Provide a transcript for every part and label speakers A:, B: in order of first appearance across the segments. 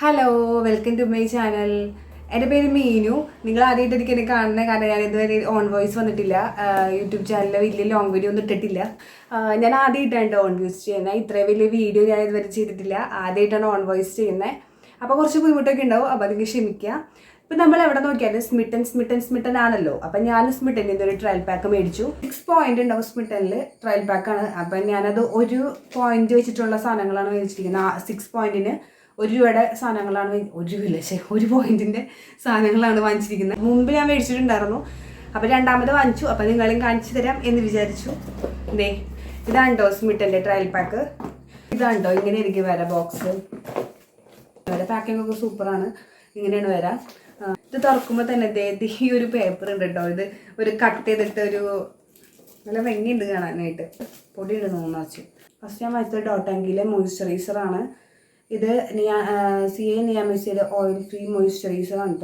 A: Hello welcome to my channel എന്റെ പേര് മീനു. നിങ്ങൾ ആദ്യമായിട്ട് എനിക്ക് എന്നെ കാണുന്ന കാരണം ഞാൻ ഇതുവരെ ഓൺ വോയിസ് വന്നിട്ടില്ല. യൂട്യൂബ് ചാനലിൽ വലിയ ലോങ് വീഡിയോ ഒന്നും ഇട്ടിട്ടില്ല. ഞാൻ ആദ്യമായിട്ടാണ് ഓൺ വോയിസ് ചെയ്യുന്നത്. ഇത്രയും വലിയ വീഡിയോ ഞാൻ ഇതുവരെ ചെയ്തിട്ടില്ല. ആദ്യമായിട്ടാണ് ഓൺ വോയിസ് ചെയ്യുന്നത്. അപ്പോൾ കുറച്ച് ബുദ്ധിമുട്ടൊക്കെ ഉണ്ടാവും. അപ്പോൾ അതിന് ക്ഷമിക്കുക. ഇപ്പം നമ്മൾ എവിടെ നോക്കിയാലും സ്മിട്ടൻ സ്മിട്ടൻ സ്മിട്ടൻ ആണല്ലോ. അപ്പം ഞാൻ സ്മിട്ടനിൽ ഇതൊരു ട്രയൽ പാക്ക് മേടിച്ചു. സിക്സ് പോയിന്റ് ഉണ്ടാവും സ്മിട്ടനിൽ ട്രയൽ പാക്കാണ് അപ്പം ഞാനത് ഒരു പോയിന്റ് വെച്ചിട്ടുള്ള സാധനങ്ങളാണ് മേടിച്ചിരിക്കുന്നത്. ആ സിക്സ് പോയിന്റിന് ഒരു രൂപയുടെ സാധനങ്ങളാണ് ഒരു രൂപയില്ല ശരി ഒരു പോയിന്റിന്റെ സാധനങ്ങളാണ് വാങ്ങിച്ചിരിക്കുന്നത്. മുമ്പ് ഞാൻ മേടിച്ചിട്ടുണ്ടായിരുന്നു. അപ്പൊ രണ്ടാമത് വാങ്ങിച്ചു. അപ്പൊ നിങ്ങളെയും കാണിച്ചു തരാം എന്ന് വിചാരിച്ചു. ഇതേ ഇതാണ് ഡോസ് സ്മിട്ടന്റെ ട്രയൽ പാക്ക് ഇതാണ്ടോ ഇങ്ങനെ എനിക്ക് വരാം ബോക്സ് വേറെ പാക്കിംഗ് ഒക്കെ സൂപ്പറാണ് ഇങ്ങനെയാണ് വരാ. ഇത് തുറക്കുമ്പോൾ തന്നെ ദേ ഈ ഒരു പേപ്പർ ഉണ്ട് കേട്ടോ. ഇത് ഒരു കട്ട് ചെയ്തിട്ട് ഒരു നല്ല ഭംഗിയുണ്ട് കാണാനായിട്ട്. പൊടി പൊടിയുണ്ട് നോന്നാച്ച് ഫസ്റ്റ് ഞാൻ വായിച്ചത് ഡോട്ടാങ്കിലെ മോയ്സ്ചറൈസർ ആണ്. ഇത് നിയാ സി എ നിയാമിസിയുടെ ഓയിൽ ഫ്രീ മോയ്സ്ചറൈസർ ആണ്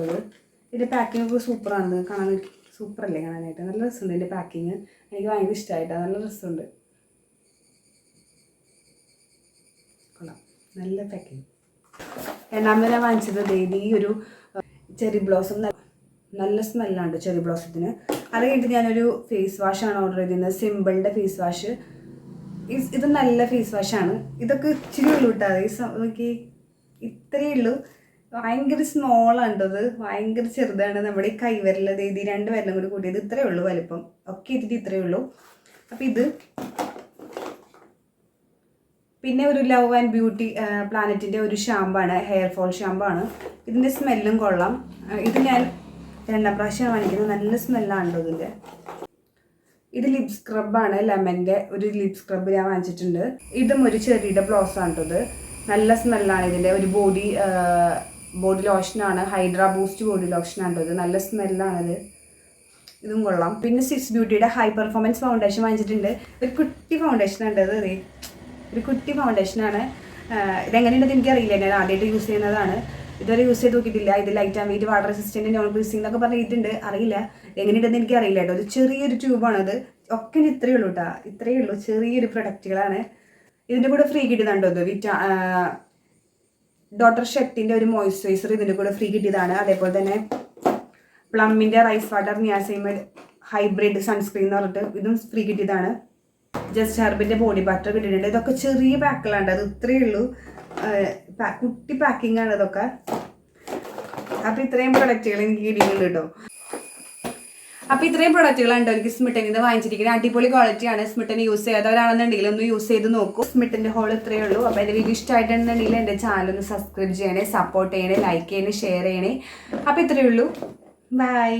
A: ഇതിന്റെ പാക്കിംഗ് ഒക്കെ സൂപ്പറാണ്. കാണാൻ സൂപ്പർ അല്ലേ കാണാനായിട്ട്? നല്ല രസമുണ്ട് ഇതിന്റെ പാക്കിങ് എനിക്ക് ഭയങ്കര ഇഷ്ടമായിട്ടാണ് നല്ല രസമുണ്ട്. കൊള്ളാം. നല്ല പാക്കിങ് രണ്ടാമത് ഞാൻ വാങ്ങിച്ചത് ഡെയിലി ഒരു ചെറി ബ്ലോസം നല്ല നല്ല സ്മെല്ലാണ് ചെറി ബ്ലോസത്തിന് അത് കഴിഞ്ഞിട്ട് ഞാനൊരു ഫേസ് വാഷാണ് ഓർഡർ ചെയ്തിരുന്നത്. സിമ്പിളിന്റെ ഫേസ് വാഷ് ഇത് നല്ല ഫേസ് വാഷാണ് ഇതൊക്കെ ഇച്ചിരി ഉള്ളൂ കേട്ടോ നോക്കി ഇത്രയേ ഉള്ളൂ. ഭയങ്കര സ്മോളാണ് ഇത്. ഭയങ്കര ചെറുതാണ്. നമ്മുടെ ഈ കൈവരലത് ഇത് രണ്ട് വിരലും കൂടി കൂട്ടിയത് ഇത്രയേ ഉള്ളൂ വലിപ്പം. ഒക്കെ ഇതിന്റെ ഇത്രയേ ഉള്ളൂ. അപ്പം ഇത് പിന്നെ ഒരു ലവ് ആൻഡ് ബ്യൂട്ടി പ്ലാനറ്റിന്റെ ഒരു ഷാമ്പാണ് ഹെയർ ഫോൾ ഷാമ്പാണ് ഇതിന്റെ സ്മെല്ലും കൊള്ളാം. ഇത് ഞാൻ രണ്ടാം പ്രാവശ്യമാണ് വാങ്ങിക്കുന്നത്. നല്ല സ്മെല്ലാണ് ഇതിന്റെ ഇത് ലിപ് സ്ക്രബാണ് ലെമന്റെ ഒരു ലിപ് സ്ക്രബ് ഞാൻ വാങ്ങിച്ചിട്ടുണ്ട്. ഇതും ഒരു ചെറിയുടെ ബ്ലോസാണ് ഇത്. നല്ല സ്മെല്ലാണ് ഇതിന്റെ ഒരു ബോഡി ബോഡി ലോഷനാണ് ഹൈഡ്രാ ബൂസ്റ്റ് ബോഡി ലോഷനാണ് ഇത്. നല്ല സ്മെല്ലാണിത് ഇതും. കൊള്ളാം. പിന്നെ സിക്സ് ബ്യൂട്ടിയുടെ ഹൈ പെർഫോമൻസ് ഫൗണ്ടേഷൻ വാങ്ങിച്ചിട്ടുണ്ട്. ഒരു കുട്ടി ഫൗണ്ടേഷൻ ഉണ്ട് അത്. ഒരു കുട്ടി ഫൗണ്ടേഷനാണ് ഇതെങ്ങനെയുണ്ടെന്ന് എനിക്കറിയില്ല. ഞാൻ ആദ്യമായിട്ട് യൂസ് ചെയ്യുന്നതാണ്. ഇതുവരെ യൂസ് ചെയ്ത് നോക്കിയിട്ടില്ല. ഇത് light and weight water resistant non breathing എന്നൊക്കെ പറഞ്ഞിട്ടുണ്ട് അറിയില്ല. എങ്ങനെയുണ്ടെന്ന് എനിക്ക് അറിയില്ല കേട്ടോ. ഒരു ചെറിയൊരു ട്യൂബാണത് ഒക്കെ ഇനി ഇത്രയേ ഉള്ളൂ കേട്ടോ ഇത്രയേ ഉള്ളൂ. ചെറിയൊരു പ്രൊഡക്റ്റുകളാണ് ഇതിന്റെ കൂടെ ഫ്രീ കിട്ടിയതുണ്ടോ ഇത്? വിറ്റാ ഡോക്ടർ ഷെട്ടിന്റെ ഒരു മോയ്സ്ചറൈസർ ഇതിന്റെ കൂടെ ഫ്രീ കിട്ടിയതാണ്. അതേപോലെ തന്നെ പ്ലമ്മിന്റെ rice water niacinamide hybrid sunscreen എന്ന് പറഞ്ഞിട്ട് ഇതും ഫ്രീ കിട്ടിയതാണ്. ജസ്റ്റ് ഹെർബിന്റെ ബോഡി ബട്ടർ കിട്ടിയിട്ടുണ്ട്. ഇതൊക്കെ ചെറിയ പാക്കുകളുണ്ട് അത് ഇത്രയേ ഉള്ളൂ. കുട്ടി പാക്കിംഗ് ആണ് ഇതൊക്കെ. അപ്പോൾ ഇത്രയും പ്രൊഡക്റ്റുകൾ എനിക്ക് കിട്ടിയിട്ടുണ്ട് കേട്ടോ അപ്പോൾ ഇത്രയും പ്രൊഡക്റ്റുകളാണ് എനിക്ക് സ്മിട്ടൻ ഇത് വാങ്ങിച്ചിരിക്കുന്നത്. അടിപൊളി ക്വാളിറ്റിയാണ് സ്മിട്ടൻ യൂസ് ചെയ്യാത്തവരാണെന്നുണ്ടെങ്കിൽ ഒന്ന് യൂസ് ചെയ്ത് നോക്കൂ. സ്മിട്ടന്റെ ഹോൾ ഇത്രയേ ഉള്ളൂ. അപ്പോൾ എന്റെ വീഡിയോ ഇഷ്ടമായിട്ടുണ്ടെങ്കിൽ എന്റെ ചാനൽ ഒന്ന് സബ്സ്ക്രൈബ് ചെയ്യണേ സപ്പോർട്ട് ചെയ്യണേ ലൈക്ക് ചെയ്യണേ ഷെയർ ചെയ്യണേ. അപ്പോൾ ഇത്രയേ ഉള്ളൂ. ബൈ